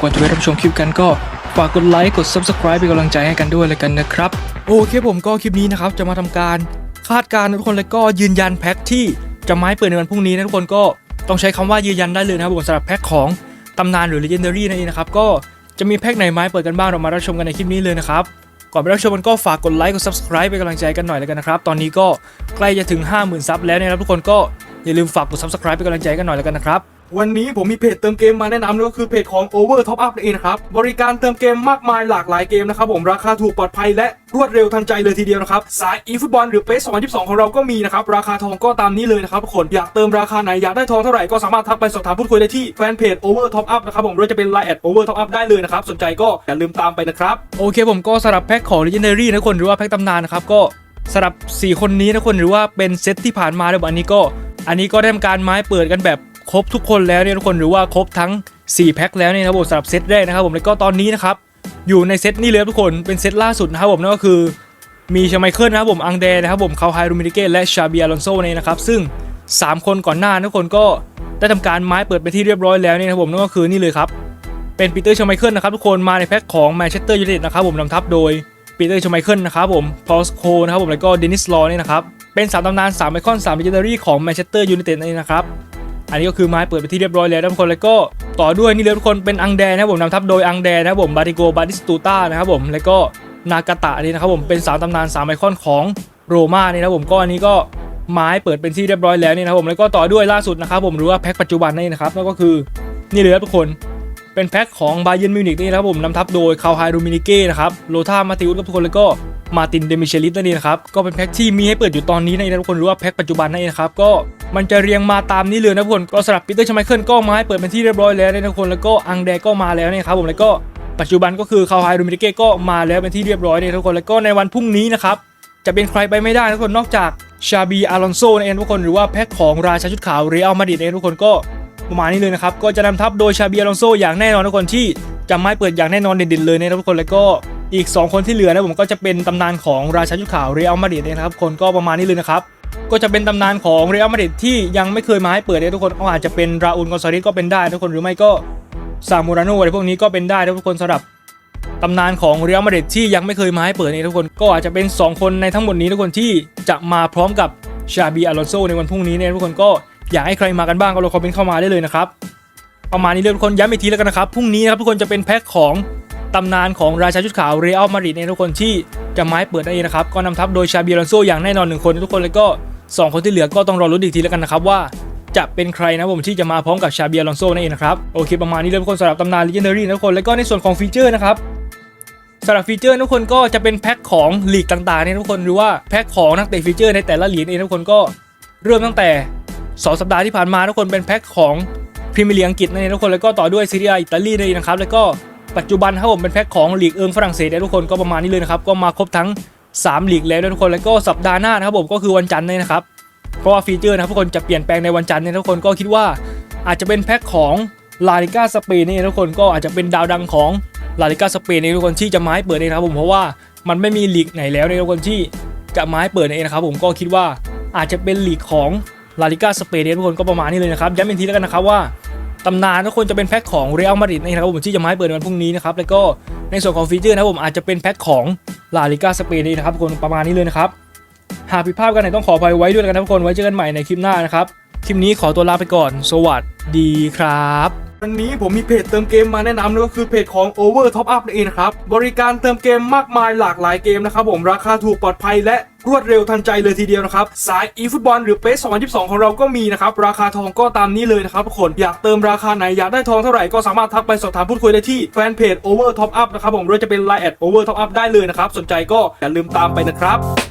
ก่อนจะไปรับชมคลิปกันก็ฝากกดไลค์กด subscribe เป็นกำลังใจให้กันด้วยเลยกันนะครับ โอเคผมก็คลิปนี้นะครับ จะมาทำการคาดการณ์ทุกคนแล้วก็ยืนยันแพ็คที่จะไม้เปิดในวันพรุ่งนี้นะทุกคนก็ต้องใช้คำว่ายืนยันได้เลยนะครับผมสำหรับแพ็คของตำนานหรือ legendary นั่นเองนะครับก็จะมีแพ็คไหนไม้เปิดกันบ้างเรามารับชมกันในคลิปนี้เลยนะครับก่อนไปรับชมกันก็ฝากกดไลค์กด subscribe เป็นกำลังใจกันหน่อยแล้วกันนะครับตอนนี้ก็ใกล้จะถึง 50,000ซับแล้วนะครับทุกคนก็อย่าลืมฝากกด subscribe เป็นกำลังใจกันหน่อยแล้วกันนะครับ วันนี้ผมมีเพจเติมเกมมาแนะนำนั่นก็คือเพจของ Over Top Up นั่นเองนะครับ บริการเติมเกมมากมายหลากหลายเกมนะครับผมราคาถูกปลอดภัยและรวดเร็วทันใจเลยทีเดียวนะครับ สาย eFootball หรือ PES 2022 ของเราก็มีนะครับ ราคาทองก็ตามนี้เลยนะครับทุกคนอยากเติมราคาไหน อยากได้ทองเท่าไหร่ก็สามารถทักไปสอบถามพูดคุยได้ที่แฟนเพจ Over Top Up นะครับผมหรือจะเป็น Line แอด Over Top Up ได้เลยนะครับ สนใจก็อย่าลืมตามไปนะครับ โอเคผมก็สำหรับแพ็คของ Legendary นะคนหรือว่าแพ็คตำนานนะครับก็สำหรับ 4 คนนี้นะคนหรือว่าเป็นเซตที่ผ่านมาแล้วอันนี้ก็ อันนี้ก็ได้ทำการไม้เปิดกันแบบ ครบทุกคนแล้วเนี่ยทุกคนหรือว่าครบทั้ง 4 แพ็คแล้วเนี่ยนะครับผมสำหรับเซตแรกนะครับผมแล้วก็ตอนนี้นะครับอยู่ในเซตนี้เลยทุกคนเป็นเซตล่าสุดนะครับผมนั่นก็คือมีชาไมเคิลนะครับผมอังเดนะครับผมคาวไฮรูมินิเกตและชาเบียลอนโซเนี่ยนะครับซึ่ง 3 คนก่อนหน้าทุกคนก็ได้ทำการไม้เปิดไปที่เรียบร้อยแล้วเนี่ยนะครับผมนั่นก็คือนี่เลยครับเป็นปีเตอร์ชาไมเคิลนะครับทุกคนมาในแพ็คของแมนเชสเตอร์ยูไนเต็ดนะครับผมนำทัพโดยปีเตอร์ชาไมเคิลนะครับผมพอลสโคนะครับผมแล้วก็เดนิสลอเนี่ยนะครับเป็นสามตำนาน3ไอคอน3 legendary ของแมนเชสเตอร์ยูไนเต็ดนั่นะครับ อันนี้ก็คือไม้เปิดไปที่เรียบร้อยแล้วทุกคนแล้วก็ต่อด้วยนี่เลยทุกคนเป็นอังแดนะครับผมนำทัพโดยอังแดนะครับผมบาติโกบาติสตูต้านะครับผมแล้วก็นากาตะนี่นะครับผมเป็นสามตำนานสามไอคอนของโรม่านี่นะผมก็อันนี้ก็ไม้เปิดเป็นที่เรียบร้อยแล้วนี่นะครับผมแล้วก็ต่อด้วยล่าสุดนะครับผมหรือว่าแพ็คปัจจุบันนี่นะครับนั่นก็คือนี่เลยทุกคน เป็นแพ็คของบาเยนมิวนิกนี่นะครับผมนำทัพโดยคาวไฮรูมินิเก้นะครับโลธามาติอุสครับทุกคนแล้วก็มาตินเดมิเชลิสนั่นเองนะครับก็เป็นแพ็คที่มีให้เปิดอยู่ตอนนี้นั่นเองนะทุกคนหรือว่าแพ็คปัจจุบันนั่นเองครับก็มันจะเรียงมาตามนี้เลยนะทุกคนก็สำหรับปีเตอร์ชไมเคิลก็มาให้เปิดเป็นที่เรียบร้อยแล้วนะทุกคนแล้วก็อังแดก็มาแล้วนะครับผมแล้วก็ปัจจุบันก็คือคาวไฮรูมินิเก้ก็มาแล้วเป็นที่เรียบร้อยนี่ยทุกคนแล้วก็ในวันพรุ่งนี้นะครับจะเป็นใครไปไม่ได้นะทุกคนนอกจากชาบี อารอนโซนั่นเองทุกคนหรือว่าแพ็คของราชาชุดขาวเรอัลมาดริดเองทุกคนก็ ประมาณนี้เลยนะครับ ก็จะนำทัพโดยชาเบียลองโซอย่างแน่นอนทุกคนที่จะไม่เปิดอย่างแน่นอนเด่นๆเลยนะครับทุกคนแล้วก็อีก 2 คนที่เหลือนะผมก็จะเป็นตำนานของราชาชุดขาวเรอัลมาดริดนะครับคนก็ประมาณนี้เลยนะครับก็จะเป็นตำนานของเรอัลมาดริดที่ยังไม่เคยมาให้เปิดเลยทุกคนก็อาจจะเป็นราอูลกอนซาริสก็เป็นได้ทุกคนหรือไม่ก็ซามูราโนอะไรพวกนี้ก็เป็นได้ทุกคนสำหรับตำนานของเรอัลมาดริดที่ยังไม่เคยมาให้เปิดเนี่ยทุกคนก็อาจจะเป็น 2 คนในทั้งหมดนี้ทุกคนที่จะมาพร้อมกับชาบีอารอนโซในวันพรุ่งนี้เนี่ยทุกคนก็ อยากให้ใครมากันบ้างก็ลองคอมเมนต์เข้ามาได้เลยนะครับประมาณนี้เลยทุกคนย้ำอีกทีแล้วกันนะครับพรุ่งนี้นะครับทุกคนจะเป็นแพ็คของตำนานของราชาชุดขาวเรอัลมาดริดเนี่ยทุกคนที่จะไม้เปิดนั่นเองนะครับก็นำทัพโดยชาบีลอนโซอย่างแน่นอนหนึ่งคนทุกคนแล้วก็ 2 คนที่เหลือก็ต้องรอรุ้นอีกทีแล้วกันนะครับว่าจะเป็นใครนะผมที่จะมาพร้อมกับชาเบียลอนโซนั่นเองนะครับโอเคประมาณนี้เลยทุกคนสำหรับตำนาน Legendary นะทุกคนแล้วก็ในส่วนของฟีเจอร์นะครับสำหรับฟีเจอร์ทุกคนก็จะเป็นแพ็คของลีกต่างๆเนี่ยทุกคนหรือว่าแพ็คของนักเตะฟีเจอร์ในแต่ละลีกเองทุกคนก็เริ่มตั้งแต่ 2 สัปดาห์ที่ผ่านมาทุกคนเป็นแพ็คของพรีเมียร์ลีกอังกฤษนั่นเองทุกคนแล้วก็ต่อด้วยซีเรียอิตาลีนั่นเองนะครับแล้วก็ปัจจุบันครับผมเป็นแพ็คของลีกเอิงฝรั่งเศสนี่ยทุกคนก็ประมาณนี้เลยนะครับก็มาครบทั้ง3ลีกแล้วนะทุกคนแล้วก็สัปดาห์หน้านะครับผมก็คือวันจันทร์เนี่ยนะครับเพราะว่าฟีเจอร์นะทุกคนจะเปลี่ยนแปลงในวันจันทร์เนี่ยทุกคนก็คิดว่าอาจจะเป็นแพ็คของลาลิก้าสเปนนี่ทุกคนก็อาจจะเป็นดาวดังของลาลิก้าสเปนนี่ทุกคนที่จะมาให้เปิดเนี่ยนะครับผมเพราะว่ามันไม่มีลีกไหนแล้วเนี่ยทุกคนที่จะมาให้เปิดเนี่ยนะครับผมก็คิดว่าอาจจะเป็นลีกของ ลาลิก้าสเปนเนี่ยทุกคนก็ประมาณนี้เลยนะครับย้ำอีกทีแล้วกันนะครับว่าตำนานทุกคนจะเป็นแพ็คของเรอัลมาดริดนะครับผมที่จะมาให้เปิดในวันพรุ่งนี้นะครับแล้วก็ในส่วนของฟีเจอร์นะครับผมอาจจะเป็นแพ็คของลาลิก้าสเปนนี้นะครับทุกคนประมาณนี้เลยนะครับหากผิดพลาดกันไหนต้องขออภัยไว้ด้วยกันนะทุกคนไว้เจอกันใหม่ในคลิปหน้านะครับคลิปนี้ขอตัวลาไปก่อน สวัสดีครับ วันนี้ผมมีเพจเติมเกมมาแนะนำนั่นก็คือเพจของ Over Top Up นั่นเองนะครับ บริการเติมเกมมากมายหลากหลายเกมนะครับผมราคาถูกปลอดภัยและรวดเร็วทันใจเลยทีเดียวนะครับ สาย eFootball หรือ PES 2022 ของเราก็มีนะครับ ราคาทองก็ตามนี้เลยนะครับทุกคน อยากเติมราคาไหน อยากได้ทองเท่าไหร่ก็สามารถทักไปสอบถามพูดคุยได้ที่แฟนเพจ Over Top Up นะครับผมหรือจะเป็น Line แอด Over Top Up ได้เลยนะครับ สนใจก็อย่าลืมตามไปนะครับ